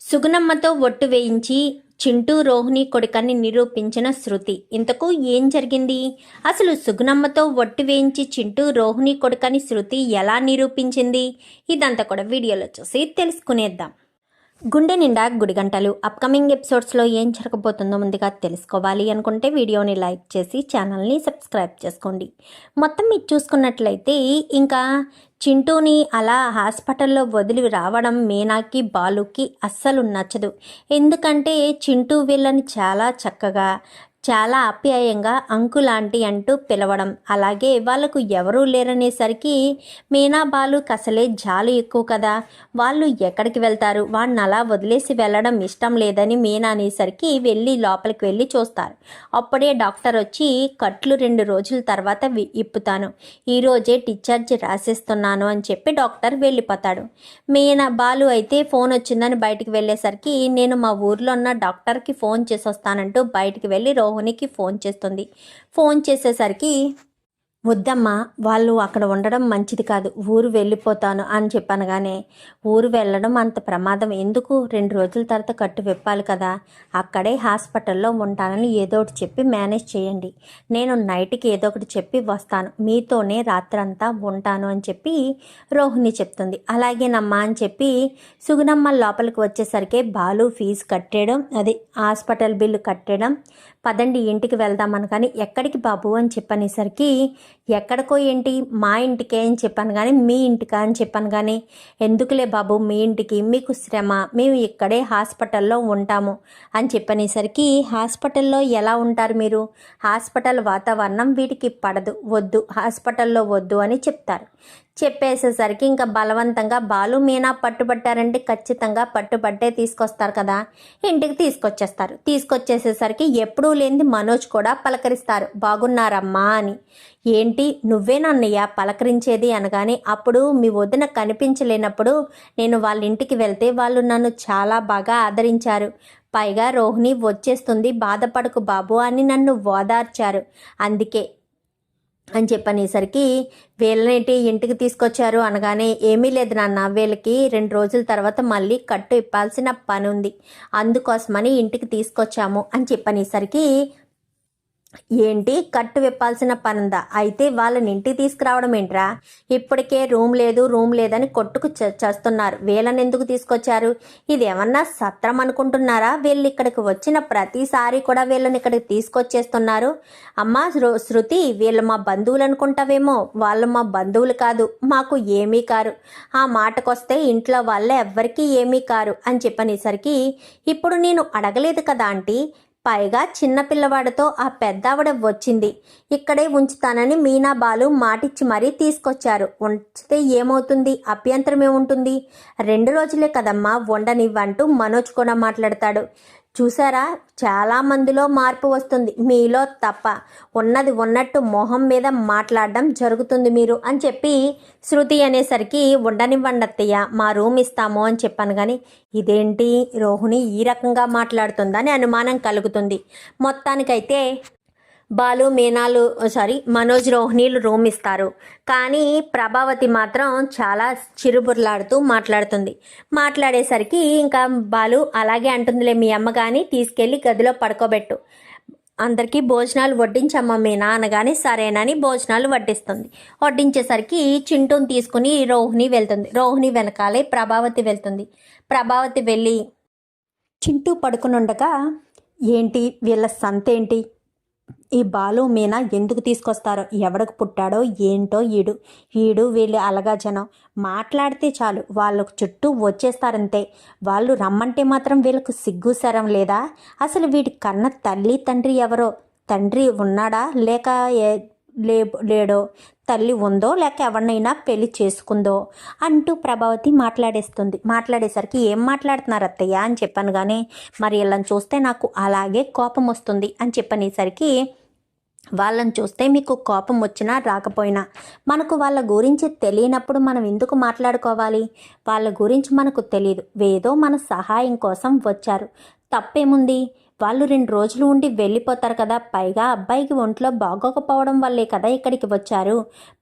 సుగుణమ్మతో ఒట్టు వేయించి చింటూ రోహిణి కొడుకని నిరూపించిన శృతి. ఇంతకు ఏం జరిగింది? అసలు సుగుణమ్మతో ఒట్టు వేయించి చింటూ రోహిణి కొడుకని శృతి ఎలా నిరూపించింది? ఇదంతా కూడా వీడియోలో చూసి తెలుసుకునేద్దాం. గుండె నిండా గుడిగంటలు. అప్కమింగ్ ఎపిసోడ్స్లో ఏం జరగబోతుందో ముందుగా తెలుసుకోవాలి అనుకుంటే వీడియోని లైక్ చేసి ఛానల్ని సబ్స్క్రైబ్ చేసుకోండి. మొత్తం మీరు చూసుకున్నట్లయితే ఇంకా చింటూని అలా హాస్పిటల్లో వదిలి రావడం మీనాకి బాలుకి అస్సలు నచ్చదు. ఎందుకంటే చింటూ వీళ్ళని చాలా చక్కగా చాలా ఆప్యాయంగా అంకుల్ ఆంటీ అంటూ పిలవడం. అలాగే వాళ్ళకు ఎవరూ లేరనేసరికి మీనా కసలే జాలు ఎక్కువ కదా. వాళ్ళు ఎక్కడికి వెళ్తారు? వాడిని అలా వదిలేసి వెళ్ళడం ఇష్టం లేదని మీనా అనేసరికి వెళ్ళి లోపలికి వెళ్ళి చూస్తారు. అప్పుడే డాక్టర్ వచ్చి కట్లు రెండు రోజుల తర్వాత వి- ఇప్పుతాను. ఈరోజే డిశ్చార్జ్ రాసేస్తున్నాను అని చెప్పి డాక్టర్ వెళ్ళిపోతాడు. మీనా బాలు అయితే ఫోన్ వచ్చిందని బయటికి వెళ్ళేసరికి నేను మా ఊర్లో ఉన్న డాక్టర్కి ఫోన్ చేసి వస్తానంటూ బయటికి వెళ్ళి రోహిణికి ఫోన్ చేస్తుంది. ఫోన్ చేసేసరికి వద్దమ్మా వాళ్ళు అక్కడ ఉండడం మంచిది కాదు. ఊరు వెళ్ళిపోతాను అని చెప్పనగానే ఊరు వెళ్ళడం అంత ప్రమాదం. ఎందుకు? రెండు రోజుల తర్వాత కట్టు విప్పాలి కదా. అక్కడే హాస్పిటల్లో ఉంటానని ఏదో ఒకటి చెప్పి మేనేజ్ చేయండి. నేను నైట్కి ఏదో ఒకటి చెప్పి వస్తాను. మీతోనే రాత్రంతా ఉంటాను అని చెప్పి రోహిణి చెప్తుంది. అలాగేనమ్మా అని చెప్పి సుగుణమ్మ లోపలికి వచ్చేసరికి బాలు ఫీజు కట్టేయడం అది హాస్పిటల్ బిల్లు కట్టేయడం పదండి ఇంటికి వెళ్దామని. కానీ ఎక్కడికి బాబు? అని చెప్పనేసరికి ఎక్కడికో ఏంటి? మా ఇంటికే అని చెప్పాను కానీ మీ ఇంటికా అని చెప్పాను కానీ ఎందుకులే బాబు? మీ ఇంటికి మీకు శ్రమ. మేము ఇక్కడే హాస్పిటల్లో ఉంటాము అని చెప్పనేసరికి హాస్పిటల్లో ఎలా ఉంటారు మీరు? హాస్పిటల్ వాతావరణం వీటికి పడదు. వద్దు. హాస్పిటల్లో వద్దు అని చెప్తారు. చెప్పేసేసరికి ఇంకా బలవంతంగా బాలు మీనా పట్టుబట్టారంటే ఖచ్చితంగా పట్టుబట్టే తీసుకొస్తారు కదా. ఇంటికి తీసుకొచ్చేస్తారు. తీసుకొచ్చేసేసరికి ఎప్పుడూ లేనిది మనోజ్ కూడా పలకరిస్తారు. బాగున్నారమ్మా అని. ఏంటి? నువ్వేనన్నయ్య పలకరించేది? అనగానే అప్పుడు మీ వదిన కనిపించలేనప్పుడు నేను వాళ్ళ ఇంటికి వెళ్తే వాళ్ళు నన్ను చాలా బాగా ఆదరించారు. పైగా రోహిణి వచ్చేస్తుంది బాధపడకు బాబు అని నన్ను ఓదార్చారు. అందుకే అని చెప్పనేసరికి వీళ్ళనేంటి ఇంటికి తీసుకొచ్చారు అనగానే ఏమీ లేదు నాన్న వీళ్ళకి రెండు రోజుల తర్వాత మళ్ళీ కట్టు ఇప్పాల్సిన పని ఉంది అందుకోసమని ఇంటికి తీసుకొచ్చాము అని చెప్పనేసరికి ఏంటి? కట్టు విప్పాల్సిన పనుందా? అయితే వాళ్ళని ఇంటికి తీసుకురావడం ఏంట్రా? ఇప్పటికే రూమ్ లేదు రూమ్ లేదని కొట్టుకు చేస్తున్నారు చస్తున్నారు. వీళ్ళని ఎందుకు తీసుకొచ్చారు? ఇది ఏమన్నా సత్రం అనుకుంటున్నారా? వీళ్ళు ఇక్కడికి వచ్చిన ప్రతిసారి కూడా వీళ్ళని ఇక్కడికి తీసుకొచ్చేస్తున్నారు. అమ్మా శృ- శృతి వీళ్ళు మా బంధువులు అనుకుంటావేమో? వాళ్ళు మా బంధువులు కాదు మాకు ఏమీ కారు. ఆ మాటకొస్తే ఇంట్లో వాళ్ళ ఎవ్వరికీ ఏమీ కారు అని చెప్పనేసరికి ఇప్పుడు నేను అడగలేదు కదా ఆంటీ? పైగా చిన్న పిల్లవాడితో ఆ పెద్దావిడ వచ్చింది. ఇక్కడే ఉంచుతానని మీనా బాలు మాటిచ్చి మరీ తీసుకొచ్చారు. ఉంచితే ఏమవుతుంది? అభ్యంతరం ఉంటుంది రెండు రోజులే కదమ్మా ఉండనివ్వంటూ మనోజ్ కూడా మాట్లాడతాడు. చూసారా? చాలా మందిలో మార్పు వస్తుంది. మీలో తప్ప ఉన్నది ఉన్నట్టు మొహం మీద మాట్లాడడం జరుగుతుంది మీరు అని చెప్పి శృతి అనేసరికి ఉండనివ్వండి అత్తయ్య మా రూమ్ ఇస్తాము అని చెప్పాను. కానీ ఇదేంటి? రోహిణి ఈ రకంగా మాట్లాడుతుందని అనుమానం కలుగుతుంది. మొత్తానికైతే బాలు మీనాలు సారీ మనోజ్ రోహిణీలు రూమ్ ఇస్తారు కానీ ప్రభావతి మాత్రం చాలా చిరుబుర్లాడుతూ మాట్లాడుతుంది. మాట్లాడేసరికి ఇంకా బాలు అలాగే అంటుందిలే మీ అమ్మ కానీ తీసుకెళ్ళి గదిలో పడుకోబెట్టు. అందరికీ భోజనాలు వడ్డించమ్మా మీ అనగానే సరేనని భోజనాలు వడ్డిస్తుంది. వడ్డించేసరికి చింటూని తీసుకుని రోహిణి వెళ్తుంది. రోహిణి వెనకాలే ప్రభావతి వెళ్తుంది. ప్రభావతి వెళ్ళి చింటూ పడుకునుండగా ఏంటి? వీళ్ళ సంతేంటి? ఈ బాలు మీనా ఎందుకు తీసుకొస్తారో ఎవడికి పుట్టాడో ఏంటో ఈడు. ఈడు వీళ్ళు అలగా జనం. మాట్లాడితే చాలు వాళ్ళకు చుట్టూ వచ్చేస్తారంతే. వాళ్ళు రమ్మంటే మాత్రం వీళ్ళకు సిగ్గు సరం లేదా? అసలు వీడి కన్న తల్లి తండ్రి ఎవరో? తండ్రి ఉన్నాడా? లేక ఏ- లే లేడో? తల్లి ఉందో లేక ఎవరినైనా పెళ్ళి చేసుకుందో అంటూ ప్రభావతి మాట్లాడేస్తుంది. మాట్లాడేసరికి ఏం మాట్లాడుతున్నారు అత్తయ్య అని చెప్పాను కానీ మరి వీళ్ళని చూస్తే నాకు అలాగే కోపం వస్తుంది అని చెప్పనేసరికి వాళ్ళని చూస్తే మీకు కోపం వచ్చినా రాకపోయినా మనకు వాళ్ళ గురించి తెలియనప్పుడు మనం ఎందుకు మాట్లాడుకోవాలి? వాళ్ళ గురించి మనకు తెలియదు ఏదో మన సహాయం కోసం వచ్చారు. తప్పేముంది? వాళ్ళు రెండు రోజులు ఉండి వెళ్ళిపోతారు కదా. పైగా అబ్బాయికి ఒంట్లో బాగోకపోవడం వల్లే కదా ఇక్కడికి వచ్చారు.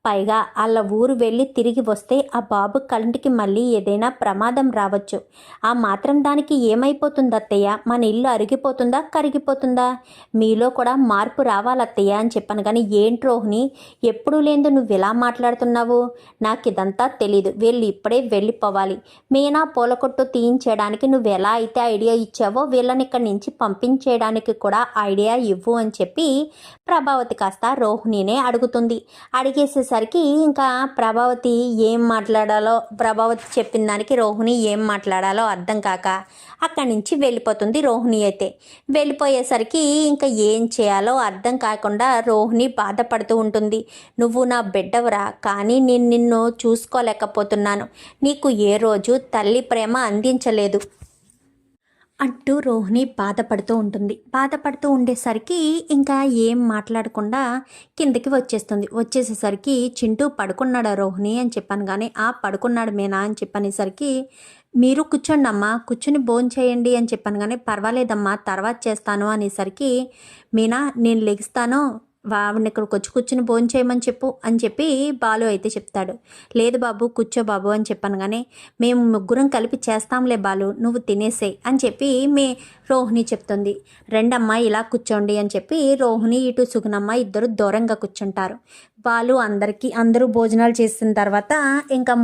పైగా వాళ్ళ ఊరు వెళ్ళి తిరిగి వస్తే ఆ బాబు కంటికి మళ్ళీ ఏదైనా ప్రమాదం రావచ్చు. ఆ మాత్రం దానికి ఏమైపోతుంది అత్తయ్య మన ఇల్లు అరిగిపోతుందా? కరిగిపోతుందా? మీలో కూడా మార్పు రావాలత్తయ్య అని చెప్పాను కానీ ఏంటి రోహిణి? ఎప్పుడు లేదు నువ్వు ఇలా మాట్లాడుతున్నావు? నాకు ఇదంతా తెలీదు. వీళ్ళు ఇప్పుడే వెళ్ళిపోవాలి. మీనా పూల కొట్టు తీయించడానికి నువ్వు ఎలా అయితే ఐడియా ఇచ్చావో వీళ్ళని ఇక్కడి నుంచి పంపి చేయడానికి కూడా ఐడియా ఇవ్వు అని చెప్పి ప్రభావతి కాస్త రోహిణినే అడుగుతుంది. అడిగేసేసరికి ఇంకా ప్రభావతి ఏం మాట్లాడాలో ప్రభావతి చెప్పిన దానికి రోహిణి ఏం మాట్లాడాలో అర్థం కాక అక్కడి నుంచి వెళ్ళిపోతుంది రోహిణి అయితే. వెళ్ళిపోయేసరికి ఇంకా ఏం చేయాలో అర్థం కాకుండా రోహిణి బాధపడుతూ ఉంటుంది. నువ్వు నా బిడ్డవరా కానీ నేను నిన్ను చూసుకోలేకపోతున్నాను. నీకు ఏ రోజు తల్లి ప్రేమ అందించలేదు. అంటూ రోహిణి బాధపడుతూ ఉంటుంది. బాధపడుతూ ఉండేసరికి ఇంకా ఏం మాట్లాడకుండా కిందకి వచ్చేస్తుంది. వచ్చేసేసరికి చింటూ పడుకున్నాడా రోహిణి? అని చెప్పాను. కానీ ఆ పడుకున్నాడు మేనా? అని చెప్పనేసరికి మీరు కూర్చోండి అమ్మా కూర్చుని భోజనం చేయండి అని చెప్పాను. కానీ పర్వాలేదమ్మా తర్వాత చేస్తాను అనేసరికి మీనా నేను లెగిస్తాను వాడిని ఇక్కడికి వచ్చి కూర్చుని భోజనం చేయమని చెప్పు అని చెప్పి బాలు అయితే చెప్తాడు. లేదు బాబు కూర్చో బాబు అని చెప్పాను కానీ మేము ముగ్గురం కలిపి చేస్తాంలే బాలు నువ్వు తినేసేయ్ అని చెప్పి మే రోహిణి చెప్తుంది. రెండమ్మ ఇలా కూర్చోండి అని చెప్పి రోహిణి ఇటు సుగుణమ్మ ఇద్దరు దూరంగా కూర్చుంటారు. వాళ్ళు అందరికీ అందరూ భోజనాలు చేసిన తర్వాత ఇంకా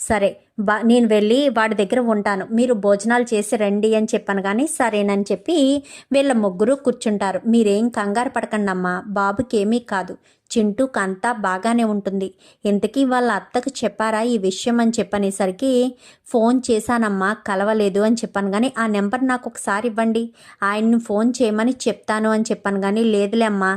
సరే బా నేను వెళ్ళి వాడి దగ్గర ఉంటాను. మీరు భోజనాలు చేసి రండి అని చెప్పాను కానీ సరేనని చెప్పి వీళ్ళ ముగ్గురు కూర్చుంటారు. మీరేం కంగారు పడకండి అమ్మా బాబుకి ఏమీ కాదు. చింటూకి అంతా బాగానే ఉంటుంది. ఇంతకీ వాళ్ళ అత్తకు చెప్పారా ఈ విషయం అని చెప్పనేసరికి ఫోన్ చేశానమ్మా కలవలేదు అని చెప్పాను కానీ ఆ నెంబర్ నాకు ఒకసారి ఇవ్వండి. ఆయన్ని ఫోన్ చేయమని చెప్తాను అని చెప్పాను కానీ లేదులే అమ్మా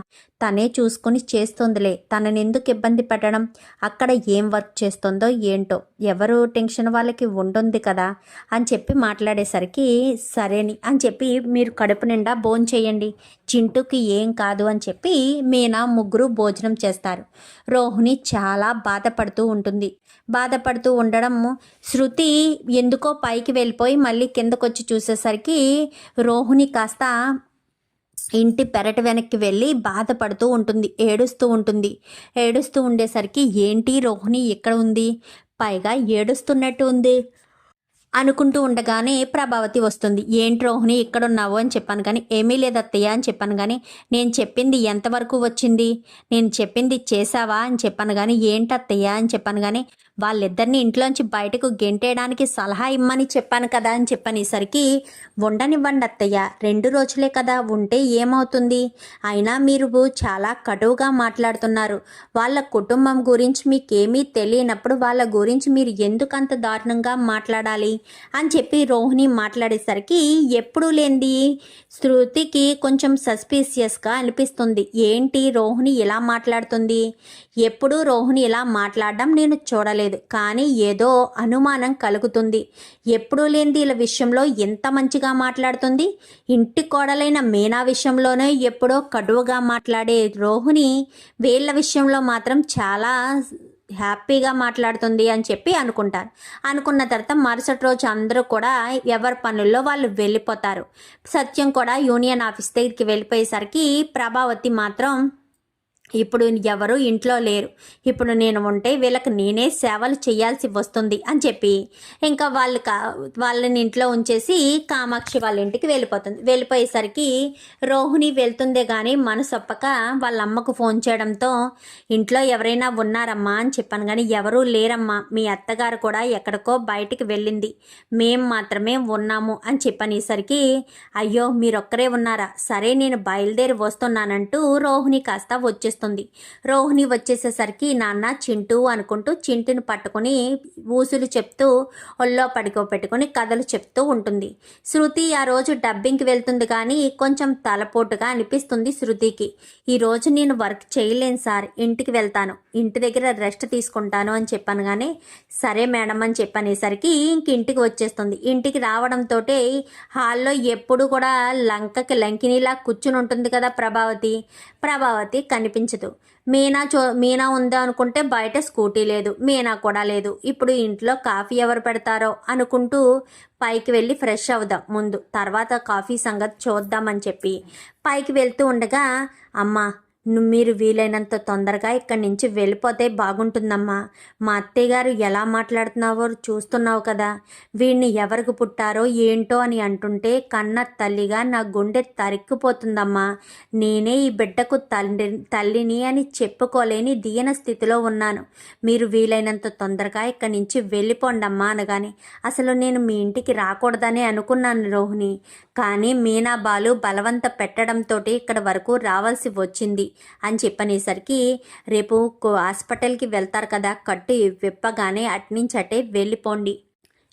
తనే చూసుకుని చేస్తుందిలే. తనని ఎందుకు ఇబ్బంది పెట్టడం? అక్కడ ఏం వర్క్ చేస్తుందో ఏంటో? ఎవరు టెన్షన్ వాళ్ళకి ఉంటుంది కదా? అని చెప్పి మాట్లాడేసరికి సరేని అని చెప్పి మీరు కడుపు నిండా భోజనం చేయండి. చింటూకి ఏం కాదు అని చెప్పి మీనా ముగ్గురు భోజనం చేస్తారు. రోహిణి చాలా బాధపడుతూ ఉంటుంది. బాధపడుతూ ఉండడం శృతి ఎందుకో పైకి వెళ్ళిపోయి మళ్ళీ కిందకొచ్చి చూసేసరికి రోహిణి కాస్త ఇంటి పెరటి వెనక్కి వెళ్ళి బాధపడుతూ ఉంటుంది ఏడుస్తూ ఉంటుంది. ఏడుస్తూ ఉండేసరికి ఏంటి రోహిణి ఇక్కడ ఉంది? పైగా ఏడుస్తున్నట్టు ఉంది. అనుకుంటూ ఉండగానే ప్రభావతి వస్తుంది. ఏంటి రోహిణి ఇక్కడున్నావు? అని చెప్పాను. కానీ ఏమీ లేదు అత్తయ్య అని చెప్పాను. కానీ నేను చెప్పింది ఎంతవరకు వచ్చింది? నేను చెప్పింది చేసావా అని చెప్పాను. కానీ ఏంటి అత్తయ్య? అని చెప్పాను. కానీ వాళ్ళిద్దరిని ఇంట్లోంచి బయటకు గెంటేయడానికి సలహా ఇమ్మని చెప్పాను కదా? అని చెప్పనేసరికి ఉండనివ్వండి అత్తయ్య. రెండు రోజులే కదా ఉంటే ఏమవుతుంది? అయినా మీరు చాలా కటువుగా మాట్లాడుతున్నారు. వాళ్ళ కుటుంబం గురించి మీకేమీ తెలియనప్పుడు వాళ్ళ గురించి మీరు ఎందుకంత దారుణంగా మాట్లాడాలి? అని చెప్పి రోహిణి మాట్లాడేసరికి ఎప్పుడూ లేనిది శృతికి కొంచెం సస్పీషియస్గా అనిపిస్తుంది. ఏంటి రోహిణి ఇలా మాట్లాడుతుంది? ఎప్పుడూ రోహిణి ఇలా మాట్లాడడం నేను చూడలేదు. కానీ ఏదో అనుమానం కలుగుతుంది. ఎప్పుడూ లేనిది ఇలా విషయంలో ఎంత మంచిగా మాట్లాడుతుంది? ఇంటి కోడలైన మీనా విషయంలోనే ఎప్పుడో కడువుగా మాట్లాడే రోహిణి వీళ్ళ విషయంలో మాత్రం చాలా హ్యాపీగా మాట్లాడుతుంది అని చెప్పి అనుకుంటారు. అనుకున్న తర్వాత మరుసటి రోజు అందరూ కూడా ఎవరి పనుల్లో వాళ్ళు వెళ్ళిపోతారు. సత్యం కూడా యూనియన్ ఆఫీస్ దగ్గరికి వెళ్ళిపోయేసరికి ప్రభావతి మాత్రం ఇప్పుడు ఎవరు ఇంట్లో లేరు. ఇప్పుడు నేను ఉంటే వీళ్ళకి నేనే సేవలు చేయాల్సి వస్తుంది అని చెప్పి ఇంకా వాళ్ళు కా వాళ్ళని ఇంట్లో ఉంచేసి కామాక్షి వాళ్ళ ఇంటికి వెళ్ళిపోతుంది. వెళ్ళిపోయేసరికి రోహిణి వెళ్తుందే కానీ మనసొప్పక వాళ్ళ అమ్మకు ఫోన్ చేయడంతో ఇంట్లో ఎవరైనా ఉన్నారమ్మా అని చెప్పాను. కానీ ఎవరూ లేరమ్మా. మీ అత్తగారు కూడా ఎక్కడికో బయటికి వెళ్ళింది. మేం మాత్రమే ఉన్నాము అని చెప్పనేసరికి అయ్యో మీరొక్కరే ఉన్నారా? సరే నేను బయలుదేరి వస్తున్నానంటూ రోహిణి కాస్త వచ్చేస్తుంది. రోహిణి వచ్చేసేసరికి నాన్న చింటూ అనుకుంటూ చింటిని పట్టుకొని ఊసులు చెప్తూ ఒళ్ళో పడుకోబెట్టుకొని కథలు చెప్తూ ఉంటుంది. శృతి ఆ రోజు డబ్బింగ్కి వెళ్తుంది కానీ కొంచెం తలపోటుగా అనిపిస్తుంది శృతికి. ఈ రోజు నేను వర్క్ చేయలేను సార్ ఇంటికి వెళ్తాను. ఇంటి దగ్గర రెస్ట్ తీసుకుంటాను అని చెప్పాను కానీ సరే మేడం అని చెప్పనేసరికి ఇంక ఇంటికి వచ్చేస్తుంది. ఇంటికి రావడంతో హాల్లో ఎప్పుడు కూడా లంకకి లంకినిలా కూర్చుని ఉంటుంది కదా ప్రభావతి. ప్రభావతి కనిపించదు. మీనా చో మీనా ఉందా అనుకుంటే బయట స్కూటీ లేదు. మీనా కూడా లేదు. ఇప్పుడు ఇంట్లో కాఫీ ఎవరు పెడతారో అనుకుంటూ పైకి వెళ్ళి ఫ్రెష్ అవుదాం ముందు. తర్వాత కాఫీ సంగతి చూద్దామని చెప్పి పైకి వెళ్తూ ఉండగా అమ్మ మీరు వీలైనంత తొందరగా ఇక్కడి నుంచి వెళ్ళిపోతే బాగుంటుందమ్మా. మా అత్తయ్య గారు ఎలా మాట్లాడుతున్నావో చూస్తున్నావు కదా. వీడిని ఎవరికి పుట్టారో ఏంటో అని అంటుంటే కన్న తల్లిగా నా గుండె తరిక్కిపోతుందమ్మా. నేనే ఈ బిడ్డకు తల్లి తల్లిని అని చెప్పుకోలేని దీన స్థితిలో ఉన్నాను. మీరు వీలైనంత తొందరగా ఇక్కడి నుంచి వెళ్ళిపోండమ్మా అనగానే అసలు నేను మీ ఇంటికి రాకూడదని అనుకున్నాను రోహిణి. కానీ మీనా బాలు బలవంత పెట్టడంతో ఇక్కడ వరకు రావాల్సి వచ్చింది. అని చెప్పనేసరికి రేపు కో- హాస్పిటల్కి వెళ్తారు కదా కట్టు విప్పగానే అట్నుంచి అటే వెళ్ళిపోండి.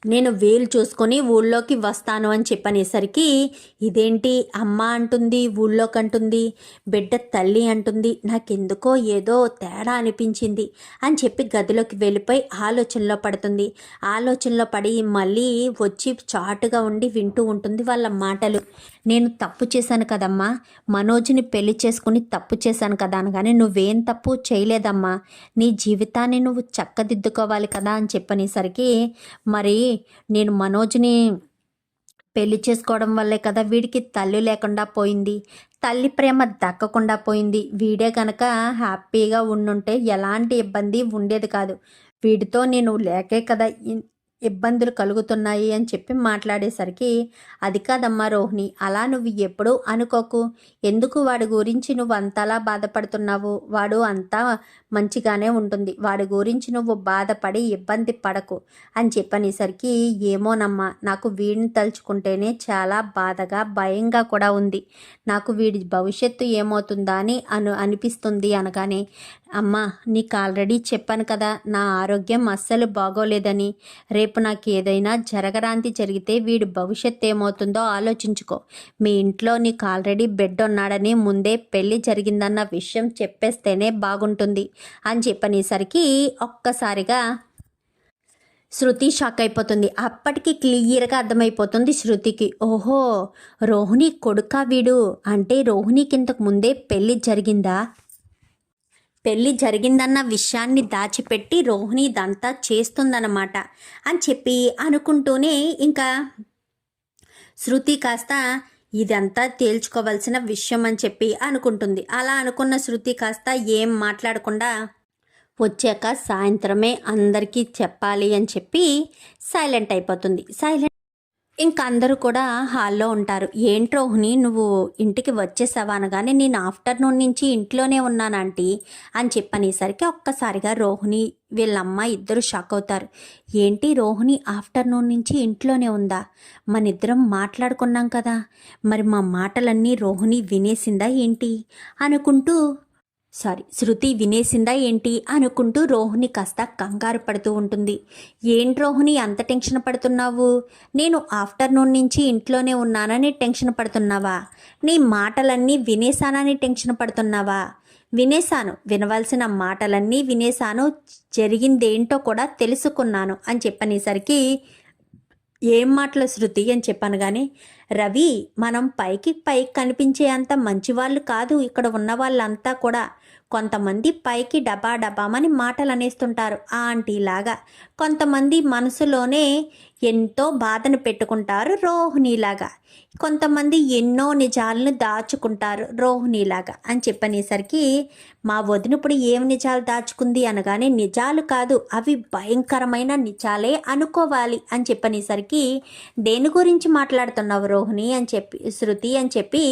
నేను వీలు చూసుకొని ఊళ్ళోకి వస్తాను అని చెప్పనేసరికి ఇదేంటి అమ్మ అంటుంది ఊళ్ళోకి అంటుంది బిడ్డ తల్లి అంటుంది నాకెందుకో ఏదో తేడా అనిపించింది అని చెప్పి గదిలోకి వెళ్ళిపోయి ఆలోచనలో పడుతుంది. ఆలోచనలో పడి మళ్ళీ వచ్చి చాటుగా ఉండి వింటూ ఉంటుంది వాళ్ళ మాటలు. నేను తప్పు చేశాను కదమ్మా. మనోజ్ని పెళ్ళి చేసుకుని తప్పు చేశాను కదా అనగానే నువ్వేం తప్పు చేయలేదమ్మా. నీ జీవితాన్ని నువ్వు చక్కదిద్దుకోవాలి కదా అని చెప్పనేసరికి మరి నేను మనోజ్ని పెళ్ళి చేసుకోవడం వల్లే కదా వీడికి తల్లి లేకుండా పోయింది. తల్లి ప్రేమ దక్కకుండా పోయింది. వీడే కనుక హ్యాపీగా ఉండుంటే ఎలాంటి ఇబ్బంది ఉండేది కాదు. వీడితో నేను లేకే కదా ఇబ్బందులు కలుగుతున్నాయి అని చెప్పి మాట్లాడేసరికి అది కాదమ్మా రోహిణి అలా నువ్వు ఎప్పుడూ అనుకోకు. ఎందుకు వాడి గురించి నువ్వు అంతలా బాధపడుతున్నావు? వాడు అంతా మంచిగానే ఉంటుంది. వాడి గురించి నువ్వు బాధపడి ఇబ్బంది పడకు. అని చెప్పనేసరికి ఏమోనమ్మా నాకు వీడిని తలుచుకుంటేనే చాలా బాధగా భయంగా కూడా ఉంది. నాకు వీడి భవిష్యత్తు ఏమవుతుందా అని అను అనిపిస్తుంది అనగానే అమ్మా నీకు ఆల్రెడీ చెప్పాను కదా నా ఆరోగ్యం అస్సలు బాగోలేదని. రేపు నాకు ఏదైనా జరగరాంతి జరిగితే వీడి భవిష్యత్తు ఏమవుతుందో ఆలోచించుకో. మీ ఇంట్లో నీకు ఆల్రెడీ బెడ్ ఉన్నాడని ముందే పెళ్ళి జరిగిందన్న విషయం చెప్పేస్తేనే బాగుంటుంది. అని చెప్పనేసరికి ఒక్కసారిగా శృతి షాక్ అయిపోతుంది. అప్పటికి క్లియర్గా అర్థమైపోతుంది శృతికి. ఓహో రోహిణి కొడుకా వీడు? అంటే రోహిణికి ఇంతకు ముందే పెళ్ళి జరిగిందా? పెళ్ళి జరిగిందన్న విషయాన్ని దాచిపెట్టి రోహిణి ఇదంతా చేస్తుందన్నమాట అని చెప్పి అనుకుంటూనే ఇంకా శృతి కాస్త ఇదంతా తేల్చుకోవాల్సిన విషయం అని చెప్పి అనుకుంటుంది. అలా అనుకున్న శృతి కాస్త ఏం మాట్లాడకుండా వచ్చాక సాయంత్రమే అందరికీ చెప్పాలి అని చెప్పి సైలెంట్ అయిపోతుంది. సైలెంట్ అందరూ కూడా హాల్లో ఉంటారు. ఏంటి రోహిణి నువ్వు ఇంటికి వచ్చేసావా అనగానే నేను ఆఫ్టర్నూన్ నుంచి ఇంట్లోనే ఉన్నానంటీ అని చెప్పనేసరికి ఒక్కసారిగా రోహిణి వీళ్ళమ్మ ఇద్దరు షాక్ అవుతారు. ఏంటి రోహిణి ఆఫ్టర్నూన్ నుంచి ఇంట్లోనే ఉందా? మన ఇద్దరం మాట్లాడుకున్నాం కదా. మరి మా మాటలన్నీ రోహిణి వినేసిందా ఏంటి? అనుకుంటూ సారీ శృతి వినేసిందా ఏంటి అనుకుంటూ రోహిణి కాస్త కంగారు పడుతూ ఉంటుంది. ఏంటి రోహిణి అంత టెన్షన్ పడుతున్నావు? నేను ఆఫ్టర్నూన్ నుంచి ఇంట్లోనే ఉన్నానని టెన్షన్ పడుతున్నావా? నీ మాటలన్నీ వినేశానని టెన్షన్ పడుతున్నావా? వినేశాను వినవలసిన మాటలన్నీ వినేశాను జరిగిందేంటో కూడా తెలుసుకున్నాను అని చెప్పనేసరికి ఏం మాటలు శృతి? అని చెప్పాను కానీ రవి మనం పైకి పైకి కనిపించే అంత మంచివాళ్ళు కాదు ఇక్కడ ఉన్న వాళ్ళంతా కూడా కొంతమంది పైకి డబా డబామని మాటలు అనేస్తుంటారు ఆ ఆంటీలాగా. కొంతమంది మనసులోనే ఎంతో బాధను పెట్టుకుంటారు రోహిణిలాగా. కొంతమంది ఎన్నో నిజాలను దాచుకుంటారు రోహిణిలాగా అని చెప్పనేసరికి మా వదినప్పుడు ఏం నిజాలు దాచుకుంది అనగానే నిజాలు కాదు అవి భయంకరమైన నిజాలే అనుకోవాలి అని చెప్పనేసరికి దేని గురించి మాట్లాడుతున్నావు రోహిణి అని చెప్పి శృతి అని చెప్పి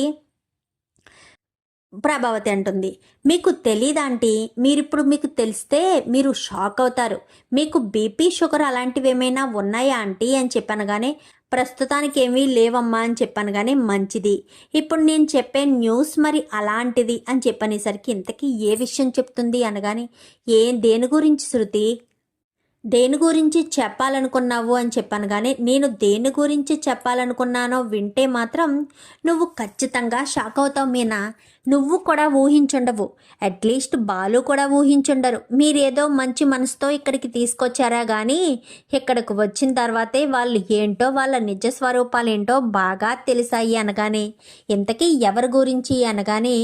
ప్రభావతి అంటుంది. మీకు తెలీదాంటీ మీరిప్పుడు మీకు తెలిస్తే మీరు షాక్ అవుతారు. మీకు బీపీ షుగర్ అలాంటివి ఏమైనా ఉన్నాయా ఆంటీ? అని చెప్పనగానే ప్రస్తుతానికి ఏమీ లేవమ్మా అని చెప్పాను కానీ మంచిది. ఇప్పుడు నేను చెప్పే న్యూస్ మరి అలాంటిది అని చెప్పనేసరికి ఇంతకీ ఏ విషయం చెప్తుంది? అనగానే ఏ దేని గురించి శృతి? దేని గురించి చెప్పాలనుకున్నావు? అని చెప్పాను కానీ నేను దేని గురించి చెప్పాలనుకున్నానో వింటే మాత్రం నువ్వు ఖచ్చితంగా షాక్ అవుతావు మీనా? నువ్వు కూడా ఊహించుండవు. అట్లీస్ట్ బాలు కూడా ఊహించుండరు. మీరేదో మంచి మనసుతో ఇక్కడికి తీసుకొచ్చారా కానీ ఇక్కడికి వచ్చిన తర్వాతే వాళ్ళు ఏంటో వాళ్ళ నిజ స్వరూపాలు ఏంటో బాగా తెలిసాయి అనగానే ఇంతకీ ఎవరి గురించి అనగానే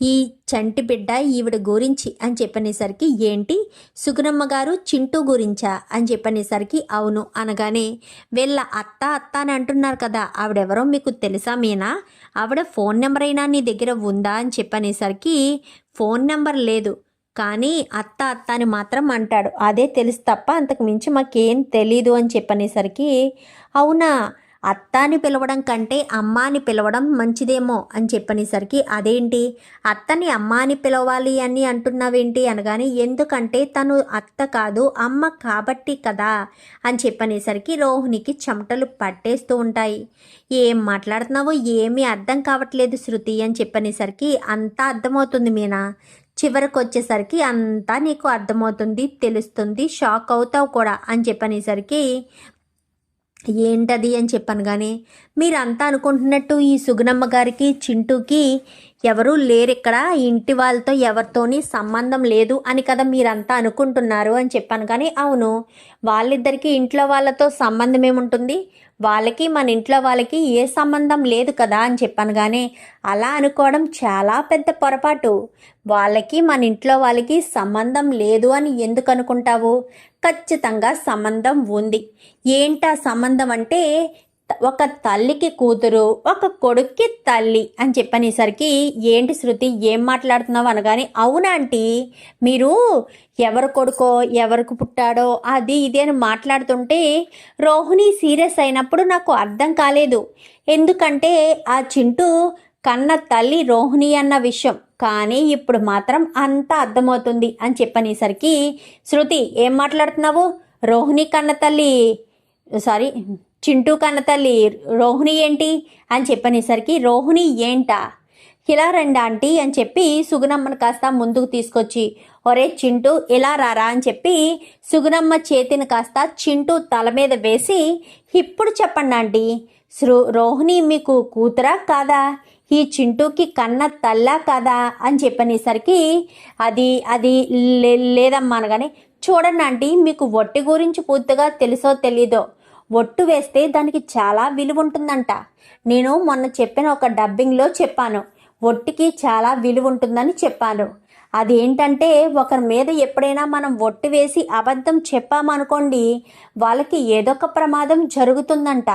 ఈ చంటి బిడ్డ ఈవిడ గురించి అని చెప్పనేసరికి ఏంటి? సుగుణమ్మ గారు చింటూ గురించా అని చెప్పనేసరికి అవును అనగానే వీళ్ళ అత్త అత్త అని అంటున్నారు కదా ఆవిడెవరో మీకు తెలుసా మీనా? ఆవిడ ఫోన్ నెంబర్ అయినా నీ దగ్గర ఉందా అని చెప్పనేసరికి ఫోన్ నెంబర్ లేదు. కానీ అత్త అత్త అని మాత్రం అంటాడు. అదే తెలుసు తప్ప అంతకు మించి మాకేం తెలీదు అని చెప్పనేసరికి అవునా? అత్త అని పిలవడం కంటే అమ్మ అని పిలవడం మంచిదేమో అని చెప్పనేసరికి అదేంటి? అత్తని అమ్మ అని పిలవాలి అని అంటున్నావేంటి? అనగానే ఎందుకంటే తను అత్త కాదు అమ్మ కాబట్టి కదా అని చెప్పనేసరికి రోహిణికి చెమటలు పట్టేస్తూ ఉంటాయి. ఏం మాట్లాడుతున్నావో ఏమీ అర్థం కావట్లేదు శృతి అని చెప్పనేసరికి అంతా అర్థమవుతుంది మీనా. చివరికి వచ్చేసరికి అంతా నీకు అర్థమవుతుంది తెలుస్తుంది షాక్ అవుతావు కూడా అని చెప్పనేసరికి ఏంటది అని చెప్పాను కానీ మీరంతా అనుకుంటున్నట్టు ఈ సుగుణమ్మ గారికి చింటూకి ఎవరూ లేరు ఇక్కడ ఇంటి వాళ్ళతో ఎవరితోని సంబంధం లేదు అని కదా మీరంతా అనుకుంటున్నారు అని చెప్పాను కానీ అవును. వాళ్ళిద్దరికీ ఇంట్లో వాళ్ళతో సంబంధం ఏముంటుంది? వాళ్ళకి మన ఇంట్లో వాళ్ళకి ఏ సంబంధం లేదు కదా అని చెప్పాను. కానీ అలా అనుకోవడం చాలా పెద్ద పొరపాటు. వాళ్ళకి మన ఇంట్లో వాళ్ళకి సంబంధం లేదు అని ఎందుకు అనుకుంటావు? ఖచ్చితంగా సంబంధం ఉంది. ఏంటా సంబంధం అంటే ఒక తల్లికి కూతురు ఒక కొడుక్కి తల్లి అని చెప్పనేసరికి ఏంటి శృతి ఏం మాట్లాడుతున్నావు అనగానే అవునాంటీ మీరు ఎవరు కొడుకో ఎవరికి పుట్టాడో అది ఇది అని మాట్లాడుతుంటే రోహిణి సీరియస్ అయినప్పుడు నాకు అర్థం కాలేదు. ఎందుకంటే ఆ చింటూ కన్న తల్లి రోహిణి అన్న విషయం. కానీ ఇప్పుడు మాత్రం అంతా అర్థమవుతుంది అని చెప్పనేసరికి శృతి ఏం మాట్లాడుతున్నావు? రోహిణి కన్న తల్లి సారీ చింటూ కన్న తల్లి రోహిణి ఏంటి? అని చెప్పనేసరికి రోహిణి ఏంటా? ఇలా రండి ఆంటీ అని చెప్పి సుగుణమ్మను కాస్త ముందుకు తీసుకొచ్చి ఒరే చింటూ ఇలా రారా అని చెప్పి సుగుణమ్మ చేతిని కాస్త చింటూ తల మీద వేసి ఇప్పుడు చెప్పండి ఆంటీ శ్రు రోహిణి మీకు కూతురా కాదా? ఈ చింటూకి కన్న తల్లా కదా? అని చెప్పనేసరికి అది అది లే- లేదమ్మా అనగానే చూడండి ఆంటీ మీకు వట్టి గురించి పూర్తిగా తెలుసో తెలీదో ఒట్టు వేస్తే దానికి చాలా విలువ ఉంటుందంట నేను మొన్న చెప్పిన ఒక డబ్బింగ్లో చెప్పాను. ఒట్టికి చాలా విలువ ఉంటుందని చెప్పాను. అదేంటంటే ఒకరి మీద ఎప్పుడైనా మనం ఒట్టు వేసి అబద్ధం చెప్పామనుకోండి వాళ్ళకి ఏదో ఒక ప్రమాదం జరుగుతుందంట.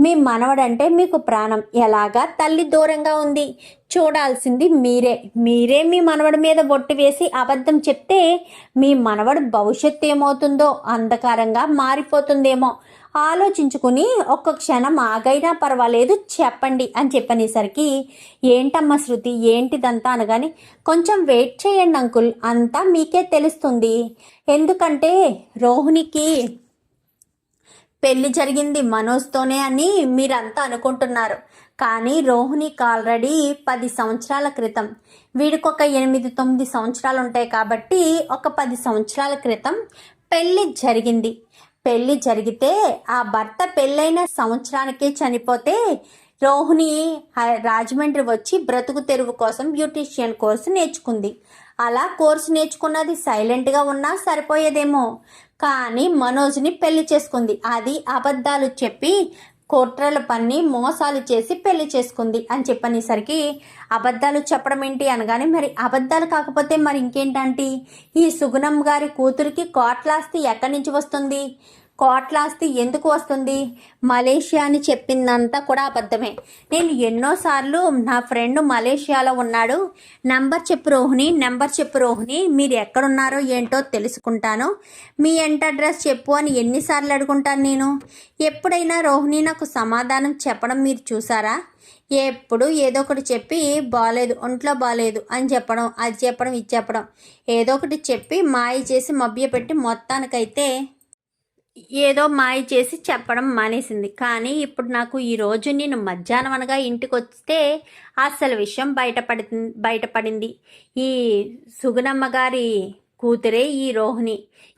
మీ మనవడంటే మీకు ప్రాణం. ఎలాగా? తల్లి దూరంగా ఉంది. చూడాల్సింది మీరే. మీరే మీ మనవడి మీద ఒట్టు వేసి అబద్ధం చెప్తే మీ మనవడు భవిష్యత్తు ఏమవుతుందో అంధకారంగా మారిపోతుందేమో. ఆలోచించుకుని ఒక్క క్షణం ఆగైనా పర్వాలేదు చెప్పండి అని చెప్పనేసరికి ఏంటమ్మా శృతి ఏంటిదంతా? అనగానే కొంచెం వెయిట్ చేయండి అంకుల్ అంతా మీకే తెలుస్తుంది. ఎందుకంటే రోహిణికి పెళ్ళి జరిగింది మనోజ్తోనే అని మీరంతా అనుకుంటున్నారు. కానీ రోహిణికి ఆల్రెడీ పది సంవత్సరాల క్రితం. వీడికి ఒక ఎనిమిది తొమ్మిది సంవత్సరాలు ఉంటాయి కాబట్టి ఒక పది సంవత్సరాల క్రితం పెళ్ళి జరిగింది. పెళ్ళి జరిగితే ఆ భర్త పెళ్ళైన సంవత్సరానికే చనిపోతే రోహిణి రాజమండ్రి వచ్చి బ్రతుకు తెరువు కోసం బ్యూటీషియన్ కోర్సు నేర్చుకుంది. అలా కోర్సు నేర్చుకున్నది సైలెంట్గా ఉన్నా సరిపోయేదేమో. కానీ మనోజ్ని పెళ్ళి చేసుకుంది. అది అబద్ధాలు చెప్పి కుట్రలు పన్ని మోసాలు చేసి పెళ్ళి చేసుకుంది అని చెప్పనేసరికి అబద్ధాలు చెప్పడం ఏంటి అనగానే మరి అబద్ధాలు కాకపోతే మరి ఇంకేంటంటే? ఈ సుగుణం గారి కూతురికి కోట్లాస్తి ఎక్కడి నుంచి వస్తుంది? కోట్లాస్తి ఎందుకు వస్తుంది? మలేషియా అని చెప్పిందంతా కూడా అబద్ధమే. నేను ఎన్నోసార్లు నా ఫ్రెండ్ మలేషియాలో ఉన్నాడు. నెంబర్ చెప్పు రోహిణి నెంబర్ చెప్పు రోహిణి మీరు ఎక్కడున్నారో ఏంటో తెలుసుకుంటాను. మీ ఎంట అడ్రస్ చెప్పు అని ఎన్నిసార్లు అడుగుంటాను నేను? ఎప్పుడైనా రోహిణి నాకు సమాధానం చెప్పడం మీరు చూసారా? ఎప్పుడు ఏదో ఒకటి చెప్పి బాగాలేదు ఒంట్లో బాగాలేదు అని చెప్పడం అది చెప్పడం ఇది చెప్పడం ఏదో ఒకటి చెప్పి మాయ చేసి మభ్యపెట్టి మొత్తానికైతే ఏదో మాయ చేసి చెప్పడం మానేసింది. కానీ ఇప్పుడు నాకు ఈరోజు నేను మధ్యాహ్నం అనగా ఇంటికి వస్తే అసలు విషయం బయటపడి బయటపడింది. ఈ సుగుణమ్మ గారి కూతురే ఈ రోహిణి.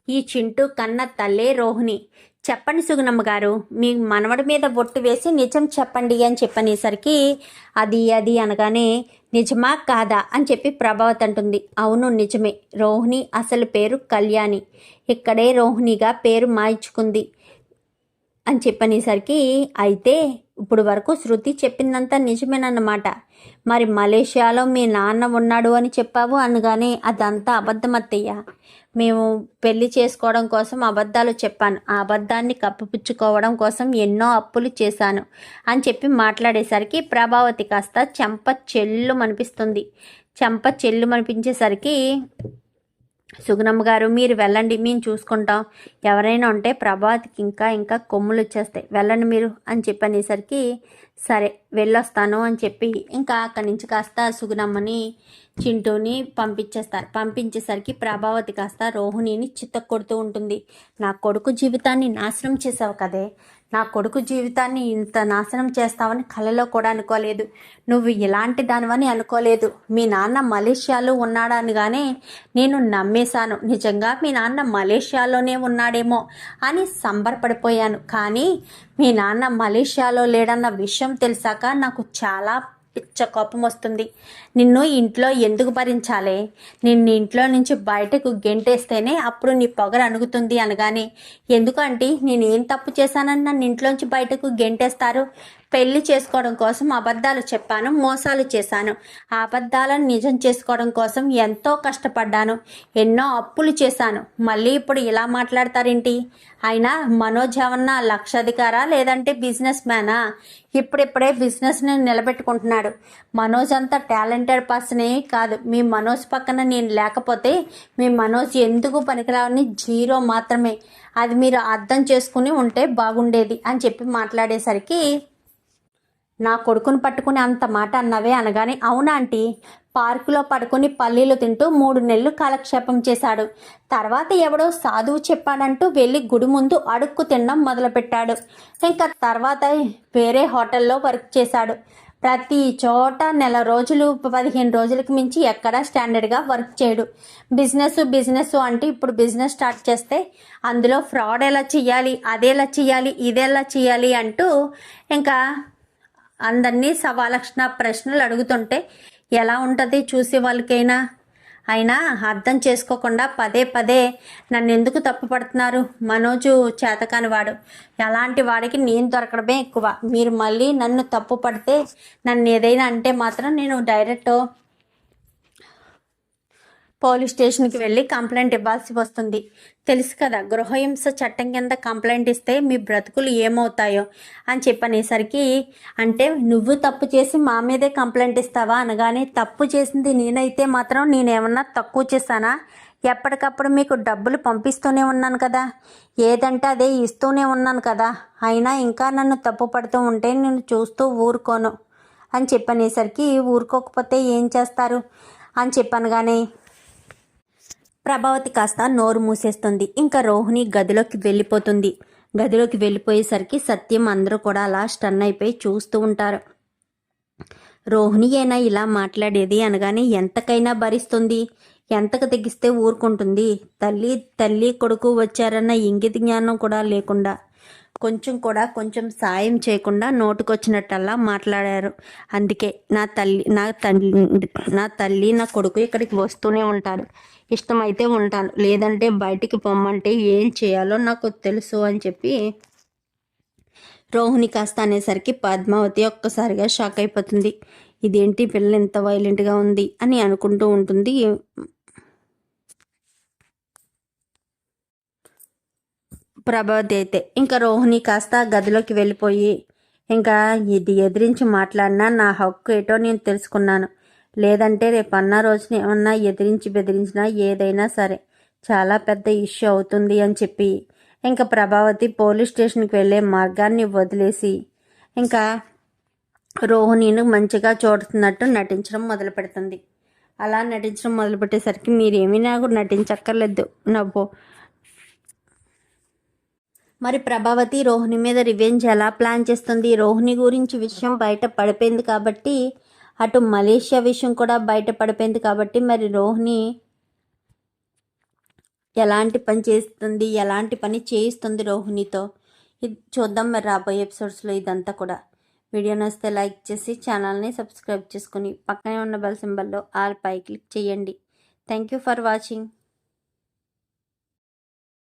ఈ చింటూ కన్న తల్లే రోహిణి. చెప్పండి సుగుణమ్మ గారు. మీ మనవడి మీద ఒట్టు వేసి నిజం చెప్పండి అని చెప్పనేసరికి అది అది అనగానే నిజమా కాదా అని చెప్పి ప్రభావతి అంటుంది. అవును నిజమే. రోహిణి అసలు పేరు కళ్యాణి. ఇక్కడే రోహిణిగా పేరు మాయించుకుంది అని చెప్పనేసరికి అయితే ఇప్పుడు వరకు శృతి చెప్పిందంతా నిజమేనన్నమాట. మరి మలేషియాలో మీ నాన్న ఉన్నాడు అని చెప్పావు అనగానే అదంతా అబద్ధమత్తయ్యా. మేము పెళ్ళి చేసుకోవడం కోసం అబద్ధాలు చెప్పాను. ఆ అబద్ధాన్ని కప్పిపుచ్చుకోవడం కోసం ఎన్నో అప్పులు చేశాను అని చెప్పి మాట్లాడేసరికి ప్రభావతి కాస్త చెంప చెల్లు అనిపిస్తుంది చెంప చెల్లు అనిపించేసరికి సుగుణమ్మ గారు మీరు వెళ్ళండి మేము చూసుకుంటాం. ఎవరైనా ఉంటే ప్రభాత్కి ఇంకా ఇంకా కొమ్ములు వచ్చేస్తాయి. వెళ్ళండి మీరు అని చెప్పనేసరికి సరే వెళ్ళొస్తాను అని చెప్పి ఇంకా అక్కడి నుంచి కాస్త సుగుణమ్మని చింటూని పంపించేస్తారు. పంపించేసరికి ప్రభావతి కాస్త రోహిణిని చిత్తకొడుతూ ఉంటుంది. నా కొడుకు జీవితాన్ని నాశనం చేసావు కదే. నా కొడుకు జీవితాన్ని ఇంత నాశనం చేస్తావని కలలో కూడా అనుకోలేదు. నువ్వు ఇలాంటి దానివని అనుకోలేదు. మీ నాన్న మలేషియాలో ఉన్నాడనగానే నేను నమ్మేశాను. నిజంగా మీ నాన్న మలేషియాలోనే ఉన్నాడేమో అని సంబరపడిపోయాను. కానీ మీ నాన్న మలేషియాలో లేడన్న విషయం తెలిసాక నాకు చాలా పిచ్చ కోపం వస్తుంది. నిన్ను ఇంట్లో ఎందుకు భరించాలి? నిన్ను ఇంట్లో నుంచి బయటకు గెంటేస్తేనే అప్పుడు నీ పొగరు అణుగుతుంది అనగానే. ఎందుకంటే నేను ఏం తప్పు చేశానని నన్ను ఇంట్లోంచి బయటకు గెంటేస్తారు? పెళ్ళి చేసుకోవడం కోసం అబద్ధాలు చెప్పాను మోసాలు చేశాను. ఆ అబద్ధాలను నిజం చేసుకోవడం కోసం ఎంతో కష్టపడ్డాను. ఎన్నో అప్పులు చేశాను. మళ్ళీ ఇప్పుడు ఇలా మాట్లాడతారేంటి? అయినా మనోజ్ ఏమన్నా లక్షాధికారా లేదంటే బిజినెస్ మ్యానా? ఇప్పుడిప్పుడే బిజినెస్ని నిలబెట్టుకుంటున్నాడు. మనోజ్ అంత టాలెంటెడ్ పర్సనే కాదు. మీ మనోజ్ పక్కన నేను లేకపోతే మీ మనోజ్ ఎందుకు పనికిరావని జీరో మాత్రమే. అది మీరు అర్థం చేసుకుని ఉంటే బాగుండేది అని చెప్పి మాట్లాడేసరికి నా కొడుకుని పట్టుకుని అంత మాట అన్నవే అనగానే అవునా ఆంటీ? పార్కులో పడుకుని పల్లీలు తింటూ మూడు నెలలు కాలక్షేపం చేశాడు. తర్వాత ఎవడో సాధువు చెప్పాడంటూ వెళ్ళి గుడి ముందు అడుక్కు తినడం మొదలుపెట్టాడు. ఇంకా తర్వాత వేరే హోటల్లో వర్క్ చేశాడు. ప్రతి చోట నెల రోజులు పదిహేను రోజులకు మించి ఎక్కడా స్టాండర్డ్గా వర్క్ చేయడు. బిజినెస్ బిజినెస్ అంటే ఇప్పుడు బిజినెస్ స్టార్ట్ చేస్తే అందులో ఫ్రాడ్ ఎలా చేయాలి అదేలా చేయాలి ఇదేలా చేయాలి అంటూ ఇంకా అందరినీ సవాలక్షణ ప్రశ్నలు అడుగుతుంటే ఎలా ఉంటుంది చూసే వాళ్ళకైనా? అయినా అర్థం చేసుకోకుండా పదే పదే నన్ను ఎందుకు తప్పుపడుతున్నారు మనోజు చేతకాని వాడు. ఎలాంటి వాడికి నేను దొరకడమే ఎక్కువ. మీరు మళ్ళీ నన్ను తప్పు పడితే నన్ను ఏదైనా అంటే మాత్రం నేను డైరెక్ట్ పోలీస్ స్టేషన్కి వెళ్ళి కంప్లైంట్ ఇవ్వాల్సి వస్తుంది. తెలుసు కదా గృహహింస చట్టం కింద కంప్లైంట్ ఇస్తే మీ బ్రతుకులు ఏమవుతాయో అని చెప్పనేసరికి అంటే నువ్వు తప్పు చేసి మా మీదే కంప్లైంట్ ఇస్తావా అనగానే తప్పు చేసింది నేనైతే మాత్రం నేనేమన్నా తక్కువ చేశానా? ఎప్పటికప్పుడు మీకు డబ్బులు పంపిస్తూనే ఉన్నాను కదా. ఏదంటే అదే ఇస్తూనే ఉన్నాను కదా. అయినా ఇంకా నన్ను తప్పు పడుతూ ఉంటే నేను చూస్తూ ఊరుకోను అని చెప్పనేసరికి ఊరుకోకపోతే ఏం చేస్తారు? అని చెప్పనగానే ప్రభావతి కాస్త నోరు మూసేస్తుంది. ఇంకా రోహిణి గదిలోకి వెళ్ళిపోతుంది. గదిలోకి వెళ్ళిపోయేసరికి సత్యం అందరూ కూడా అలా స్టన్ అయిపోయి చూస్తూ ఉంటారు. రోహిణి అయినా ఇలా మాట్లాడేది అనగానే ఎంతకైనా భరిస్తుంది. ఎంతకు తెగిస్తే ఊరుకుంటుంది. తల్లి తల్లి కొడుకు వచ్చారన్న ఇంగిత జ్ఞానం కూడా లేకుండా కొంచెం కూడా కొంచెం సాయం చేయకుండా నోటుకొచ్చినట్టల్లా మాట్లాడారు. అందుకే నా తల్లి నా తల్లి నా తల్లి నా కొడుకు ఇక్కడికి వస్తూనే ఉంటారు. ఇష్టమైతే ఉంటాను. లేదంటే బయటికి పొమ్మంటే ఏం చేయాలో నాకు తెలుసు అని చెప్పి రోహిణి కాస్త అనేసరికి పద్మావతి ఒక్కసారిగా షాక్ అయిపోతుంది. ఇదేంటి పిల్ల ఎంత వైలెంట్గా ఉంది అని అనుకుంటూ ఉంటుంది. ప్రభావతి అయితే ఇంకా రోహిణి కాస్త గదిలోకి వెళ్ళిపోయి ఇంకా ఇది ఎదిరించి మాట్లాడినా నా హక్కు ఏటో నేను తెలుసుకున్నాను. లేదంటే రేపు అన్న రోజున ఏమన్నా ఎదిరించి బెదిరించినా ఏదైనా సరే చాలా పెద్ద ఇష్యూ అవుతుంది అని చెప్పి ఇంకా ప్రభావతి పోలీస్ స్టేషన్కి వెళ్ళే మార్గాన్ని వదిలేసి ఇంకా రోహిణిని మంచిగా చూడుతున్నట్టు నటించడం మొదలు పెడుతుంది. అలా నటించడం మొదలుపెట్టేసరికి మీరేమీ నాకు నటించక్కర్లేదు. నవ్వు. మరి ప్రభావతి రోహిణి మీద రివెంజ్ ఎలా ప్లాన్ చేస్తుంది? రోహిణి గురించి విషయం బయట పడిపోయింది కాబట్టి అటు మలేషియా విషయం కూడా బయటపడిపోయింది కాబట్టి మరి రోహిణి ఎలాంటి పని చేస్తుంది? ఎలాంటి పని చేయిస్తుంది రోహిణితో? ఇది చూద్దాం మరి రాబోయే ఎపిసోడ్స్లో ఇదంతా కూడా. వీడియో నచ్చితే లైక్ చేసి ఛానల్ని సబ్స్క్రైబ్ చేసుకుని పక్కనే ఉన్న బెల్ సింబల్లో ఆల్ పై క్లిక్ చేయండి. Thank you for watching.